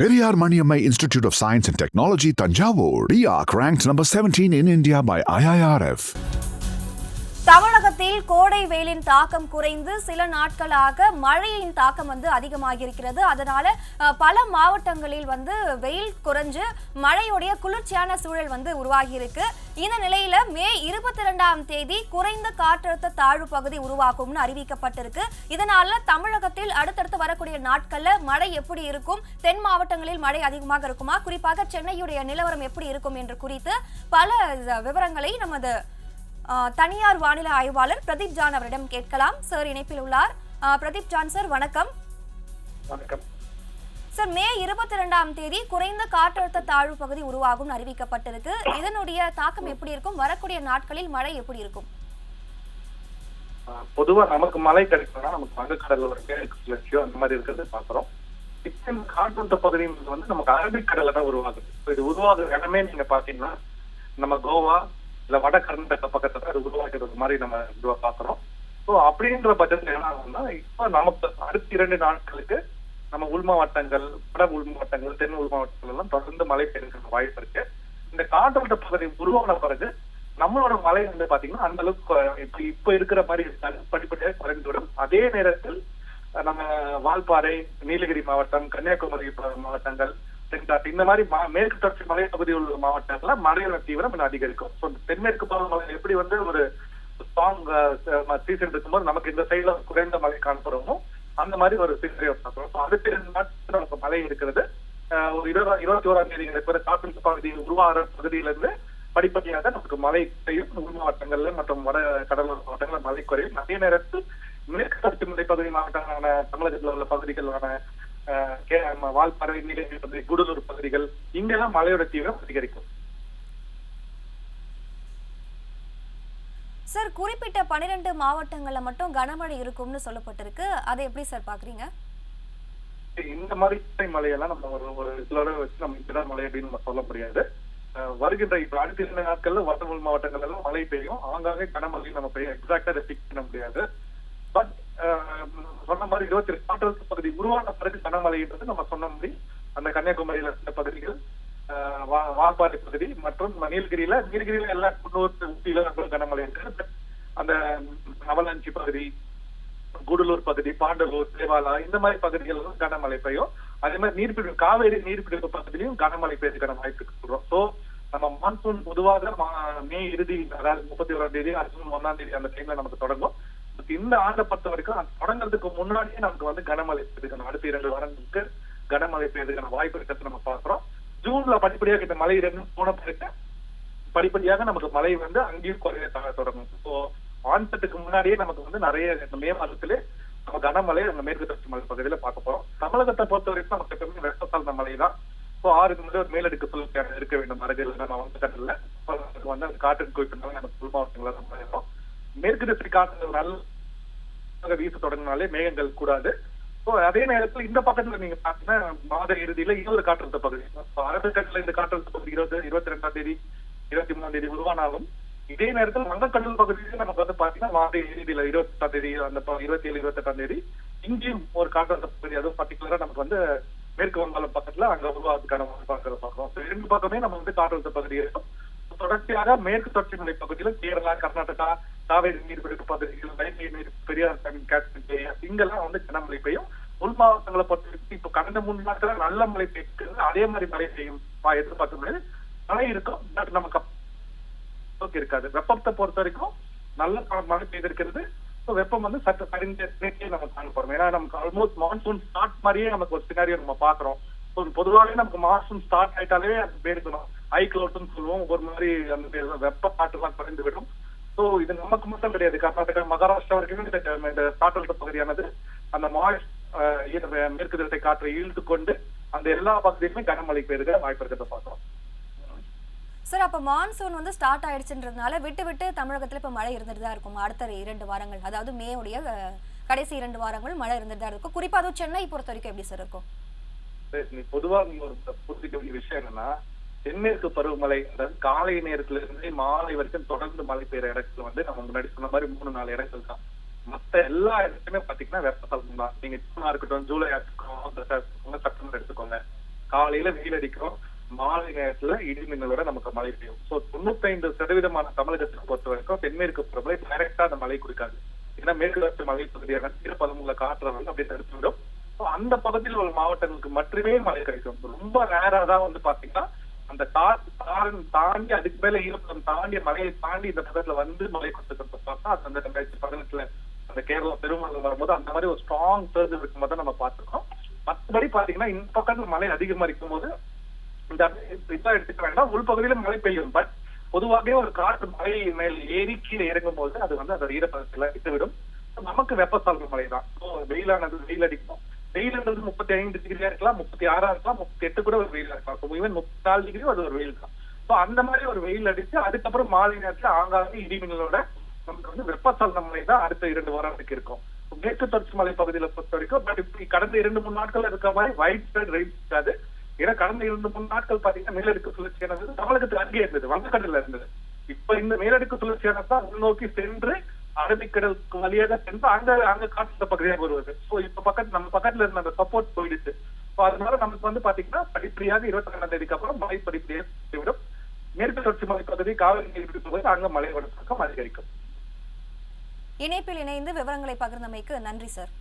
Periyar Maniammai Institute of Science and Technology, Tanjavur. RIAC ranked number 17 in India by IIRF. தமிழகத்தில் கோடை வெயிலின் தாக்கம் குறைந்து சில நாட்களாக மழையின் தாக்கம் வந்து அதிகமாகியிருக்கிறது. அதனால பல மாவட்டங்களில் வந்து வெயில் குறைஞ்சு மழையுடைய குளிர்ச்சியான சூழல் வந்து உருவாகி இருக்கு இந்த நிலையில மே இருபத்தி ரெண்டாம் தேதி குறைந்த காற்றழுத்த தாழ்வு பகுதி உருவாகும்னு அறிவிக்கப்பட்டிருக்கு. இதனால தமிழகத்தில் அடுத்தடுத்து வரக்கூடிய நாட்கள்ல மழை எப்படி இருக்கும்? தென் மாவட்டங்களில் மழை அதிகமாக இருக்குமா? குறிப்பாக சென்னையுடைய நிலவரம் எப்படி இருக்கும் என்று குறித்து பல விவரங்களை நமது தனியார் வானிலை ஆய்வாளர் பிரதீப் ஜான் அவரிடம் கேட்கலாம். சார் இணைப்பில் உள்ளார். பிரதீப் ஜான் சார் வணக்கம். வணக்கம். சார் மே இருபத்தி ரெண்டாம் தேதி குறைந்த காற்றழுத்த தாழ்வு பகுதி உருவாகும் அறிவிக்கப்பட்டிருக்கு. இதனுடைய தாக்கம் எப்படி இருக்கும்? வரக்கூடிய நாட்களில் மழை எப்படி இருக்கும்? பொதுவா நமக்கு மழை கிடைக்கணும்னா நமக்கு வங்கக்கடல் ஒரு சுழற்சியோ அந்த மாதிரி இருக்கிறது பாக்குறோம் இப்போ காற்றழுத்த பகுதி வந்து நமக்கு அரபிக்கடல்ல தான் உருவாகுது. இது உருவாகுற இடமே நீங்க பாத்தீங்கன்னா நம்ம கோவா இல்ல வட கர்நாடக பக்கத்துல அது இது உருவாக்குறது மாதிரி நம்ம இதுவா பாக்குறோம். ஸோ அப்படின்ற பட்சத்துல என்ன ஆகும்னா இப்போ நமக்கு அடுத்த இரண்டு நாட்களுக்கு நம்ம உள் மாவட்டங்கள் வட உள் மாவட்டங்கள் தென் உள் மாவட்டங்கள் எல்லாம் தொடர்ந்து மழை பெய்யுறதுக்கு வாய்ப்பு இருக்கு. இந்த காற்றழுத்த பகுதி உருவான பிறகு நம்மளோட மழை வந்து பாத்தீங்கன்னா அந்த அளவுக்கு இப்ப இப்ப இருக்கிற மாதிரி படிப்படியாக குறைந்துவிடும். அதே நேரத்தில் நம்ம வால்பாறை நீலகிரி மாவட்டம் கன்னியாகுமரி மாவட்டங்கள் தென்காசி இந்த மாதிரி மேற்கு தொடர்ச்சி மலை உள்ள மாவட்டங்கள்ல மழையோட தீவிரம் இன்னும் அதிகரிக்கும். ஸோ தென்மேற்கு பருவமழை எப்படி வந்து ஒரு ஸ்ட்ராங் சீசன் இருக்கும்போது நமக்கு இந்த சைடுல குறைந்த மழை காணப்படுமோ அந்த மாதிரி ஒரு சீசனை அடுத்த நாட்கள் நமக்கு மழை இருக்கிறது. ஒரு இருபது இருபத்தி ஓராம் தேதி இருக்கிற காற்று பகுதி உருவாகிற பகுதியிலிருந்து படிப்படியாக நமக்கு மழை பெய்யும். உள் மாவட்டங்கள்ல மற்றும் வட கடலோர மாவட்டங்கள்ல மழை குறையும். அதே நேரத்தில் மேற்கு தொடர்ச்சி மலைப்பகுதி மாவட்டங்களான தமிழகத்தில் உள்ள பகுதிகளான வால்பாறை நீலகிரி கூடலூர் பகுதிகள் இங்கெல்லாம் மழையோட தீவிரம் அதிகரிக்கும். சார் குறிப்பிட்ட பன்னிரெண்டு மாவட்டங்கள்ல மட்டும் கனமழை இருக்கும்னு சொல்லப்பட்டிருக்கு. அதை எப்படி சார் பாக்குறீங்க இந்த மாதிரி மழையெல்லாம் நம்ம ஒரு ஒரு இதோட வச்சு நம்ம இப்படிதான் மழை அப்படின்னு நம்ம சொல்ல முடியாது. வருகின்ற இப்ப அடுத்த இரண்டு நாட்கள்ல வட உள் மாவட்டங்கள் எல்லாம் மழை பெய்யும். ஆங்காங்கே கனமழை நம்ம பெய்யும் எக்ஸாக்டா ரெஸ்ட்ரிக்ட் பண்ண முடியாது. பட் சொன்ன மாதிரி இருபத்தி ரெண்டு காற்றழுத்த பகுதி உருவான பிறகு கனமழைன்றது நம்ம சொன்ன மாதிரி அந்த கன்னியாகுமரியில இருந்த பகுதிகள் வா- வால்பாறை பகுதி மற்றும் நீலகிரியில நீலகிரியில எல்லா குன்னூர் ஊட்டியில கனமழை இருக்கு அந்த அவலாஞ்சி பகுதி கூடலூர் பகுதி பாண்டலூர் தேவாலா இந்த மாதிரி பகுதிகள் கனமழை பெய்யும். அதே மாதிரி நீர்பிடிப்பு காவேரி நீர்பிடிப்பு பகுதியிலும் கனமழை பெய்யறதுக்கான வாய்ப்பு சொல்றோம். சோ நம்ம மான்சூன் பொதுவாக மா- மே இறுதி அதாவது முப்பத்தி ஓராம் தேதி அடுத்த ஒன்னாம் தேதி அந்த டைம்ல நமக்கு தொடங்கும். இந்த ஆண்டை பொறுத்த வரைக்கும் தொடங்குறதுக்கு முன்னாடியே நமக்கு வந்து கனமழை பெய்துக்கணும் அடுத்த இரண்டு வாரங்களுக்கு கனமழை பெய்யறதுக்கான வாய்ப்பு இருக்கிறது நம்ம பாக்குறோம் ஜூன்ல படிப்படியாக இந்த மழை ரெண்டு போன பிறகு படிப்படியாக நமக்கு மழை வந்து அங்கேயும் குறைய தொடங்கும். ஸோ ஆன்செட்டுக்கு முன்னாடியே நமக்கு வந்து நிறைய இந்த மே மாதத்துல நம்ம கனமழை அந்த மேற்கு தொடர்ச்சி மலை பகுதியில பார்க்க போறோம். தமிழகத்தை பொறுத்த வரைக்கும் நமக்கு எப்பவுமே வெப்ப சார்ந்த மழை தான். ஸோ ஆறுக்கு முதல் ஒரு மேலடுக்கு சுழற்சியாக இருக்க வேண்டும். அருகில் நம்ம வந்து கடல்ல நமக்கு வந்து அந்த காற்றின் குவிப்பினால நமக்கு உள் மாவட்டங்கள நம்ம மேற்கு திசை காற்று நல்ல வீச தொடங்கினாலே மேகங்கள் கூடாது. அதே நேரத்தில் இந்த பக்கத்துல நீங்க பாத்தீங்கன்னா மாத இறுதியில இன்னொரு காற்றழுத்த பகுதி. அரபிக்கடல இந்த காற்றழுத்த பகுதி இருபது இருபத்தி ரெண்டாம் தேதி இருபத்தி மூணாம் தேதி உருவானாலும் இதே நேரத்தில் வங்கக்கடல் பகுதியில நமக்கு வந்து பாத்தீங்கன்னா மாத இறுதியில இருபத்தி எட்டாம் தேதி அந்த ப- இருபத்தி ஏழு இருபத்தி எட்டாம் தேதி இங்கேயும் ஒரு காற்றழுத்த பகுதி அதுவும் பர்டிகுலரா நமக்கு வந்து மேற்கு வங்காளம் பக்கத்துல அங்க உருவாதுக்கான பார்க்கறத பார்க்கிறோம். ரெண்டு பக்கமே நம்ம வந்து காற்றழுத்த பகுதி இருக்கும். தொடர்ச்சியாக மேற்கு தொடர்ச்சி மலை பகுதியில கேரளா கர்நாடகா காவேரி நீர்பிடிப்பு பகுதிகள் வைகை நீர் பெரியார் தண்ணி இங்கெல்லாம் வந்து கனமழை பெய்யும். உள் மாவட்டங்களை பொறுத்த வரைக்கும் இப்போ கடந்த மூணு நாட்கள நல்ல மழை பெய்யுது அதே மாதிரி மழை பெய்யும் எதிர்பார்க்க முடியாது மழை இருக்கும் பட் நமக்கு இருக்காது. வெப்பத்தை பொறுத்த வரைக்கும் நல்ல மழை பெய்திருக்கிறது. ஸோ வெப்பம் வந்து சற்று சரிந்த நம்ம காண போறோம். ஏன்னா நமக்கு ஆல்மோஸ்ட் மான்சூன் ஸ்டார்ட் மாதிரியே நமக்கு ஒரு சினாரியோ நம்ம பாக்குறோம் பொதுவாகவே நமக்கு மான்சூன் ஸ்டார்ட் ஆயிட்டாலே அது பேருக்கணும் ஐ கிளவுட்னு சொல்லுவோம். ஒரு மாதிரி அந்த பேர் வெப்ப காற்றுலாம் குறைந்து விடும். சோ இது நமக்கு மட்டும் கிடையாது. கர்நாடகா மகாராஷ்டிரா வரைக்கும் இந்த காற்றழுத்த பகுதியானது அந்த மாய்ஸ் மேற்கு திசை காற்றை இழுத்து கொண்டு அந்த எல்லா பகுதியுமே கனமழை பெய்யுற வாய்ப்பு இருக்கிறத பார்க்கிறோம். சார் அப்ப மான்சூன் வந்து ஸ்டார்ட் ஆயிடுச்சுன்றதுனால விட்டு விட்டு தமிழகத்துல இப்ப மழை இருந்துட்டு தான் இருக்கும். அடுத்த இரண்டு வாரங்கள் அதாவது மே உடைய கடைசி இரண்டு வாரங்கள் மழை இருந்துட்டு தான் இருக்கும். குறிப்பா அதுவும் சென்னை பொறுத்த வரைக்கும் எப்படி சார் இருக்கும்? சரி, நீ பொதுவா நீங்க ஒரு புரிஞ்சுக்க வேண்டிய விஷயம் என்னன்னா தென்மேற்கு பருவமழை அதாவது காலை நேரத்துல இருந்து மாலை வரைக்கும் தொடர்ந்து மழை பெய்யற இடத்துல வந்து நம்ம முன்னாடி சொன்ன மாதிரி மூணு நாலு இடங்கள் தான். மத்த எல்லா இடத்துலயுமே பாத்தீங்கன்னா வெப்பசலனம் தான். நீங்க ஜூனா இருக்கட்டும் ஜூலை இருக்கட்டும் இருக்கட்டும் செப்டம்பர் எடுத்துக்கோங்க. காலையில வெயில் அடிக்கும் மாலை நேரத்துல இடிமின்னலோட நமக்கு மழை பெய்யும். சோ தொண்ணூத்தைந்து சதவீதமான தமிழகத்தை பொறுத்த வரைக்கும் தென்மேற்கு பருவமழை டைரக்டா அந்த மழை கொடுக்காது ஏன்னா மேற்கு தொடர்ச்சி மலை பகுதியான ஈரப்பதமுள்ள காற்றை வந்து அப்படியே தடுத்துவிடும் So, அந்த பகுதியில் உள்ள மாவட்டங்களுக்கு மட்டுமே மழை கிடைக்கும். ரொம்ப ரேரா தான் வந்து பாத்தீங்கன்னா அந்த காற்று காரன் தாண்டி அதுக்கு மேல ஈரப்பதம் தாண்டி மலையை தாண்டி இந்த பக்கத்துல வந்து மழை கொடுத்துக்கிறத பார்த்தா அது அந்த ரெண்டாயிரத்தி பதினெட்டுல அந்த கேரளா பெருமளவு வரும்போது அந்த மாதிரி ஒரு ஸ்ட்ராங் சர்ஜ் இருக்கும்போது தான் நம்ம பார்த்துருக்கோம். மற்றபடி பாத்தீங்கன்னா இந்த பக்கத்துல மழை அதிகமா இருக்கும் போது இந்த இதா எடுத்துக்க வேண்டாம். உள்பகுதியில மழை பெய்யும். பட் பொதுவாகவே ஒரு காற்று மழை மேல் ஏறி கீழே இறங்கும் போது அது வந்து அதோட ஈரப்பதத்துல விட்டுவிடும். நமக்கு வெப்பசால்வு மழை தான் வெயிலானது வெயில் அடிக்கும். வெயில்ன்றது முப்பத்தி ஐந்து டிகிரியா இருக்கலாம் முப்பத்தி ஆறா இருக்கலாம் முப்பத்தி எட்டு கூட ஒரு வெயிலா இருக்கலாம். ஈவன் முப்பத்தி நாலு டிகிரி அது ஒரு வெயில் தான். ஸோ அந்த மாதிரி ஒரு வெயில் அடிச்சு அதுக்கப்புறம் மாலை நேரத்துல ஆங்காங்கே இடிமின்னலோட நமக்கு வந்து வெப்பசால்ந்த மழை தான் அடுத்த இரண்டு வாரத்துக்கு இருக்கும். மேற்கு தொடர்ச்சி மலை பகுதியில பொறுத்த வரைக்கும் பட் இப்படி கடந்த இரண்டு மூணு நாட்கள் இருக்க மாதிரி வைட் ஸ்ப்ரெட் ரெயின் இருக்காது. ஏன்னா கடந்த இரண்டு மூணு நாட்கள் பாத்தீங்கன்னா மேலடுக்கு சுழற்சியானது தமிழகத்துக்கு அங்கே இருந்தது வங்கக்கடல இருந்தது. இப்ப இந்த மேலடுக்கு சுழற்சியானது தான் உள்நோக்கி சென்று அரபிக்கடலுக்கு வழியாக சென்று அங்க அங்க காற்று பகுதியாக வருவது. சோ இப்ப பக்கத்து நம்ம பக்கத்துல இருந்த அந்த சப்போர்ட் போயிடுச்சு. So, அதனால நமக்கு வந்து பாத்தீங்கன்னா படிப்படியாக இருபத்தி ரெண்டாம் தேதிக்கு அப்புறம் மழை படிப்படியாக விடும் மேற்கு தொடர்ச்சி மலை பகுதி காவிரி நீர் பகுதி அங்க மழை வடக்கம் அதிகரிக்கும். இணைப்பில் இணைந்து விவரங்களை பகிர்ந்தமைக்கு நன்றி சார்.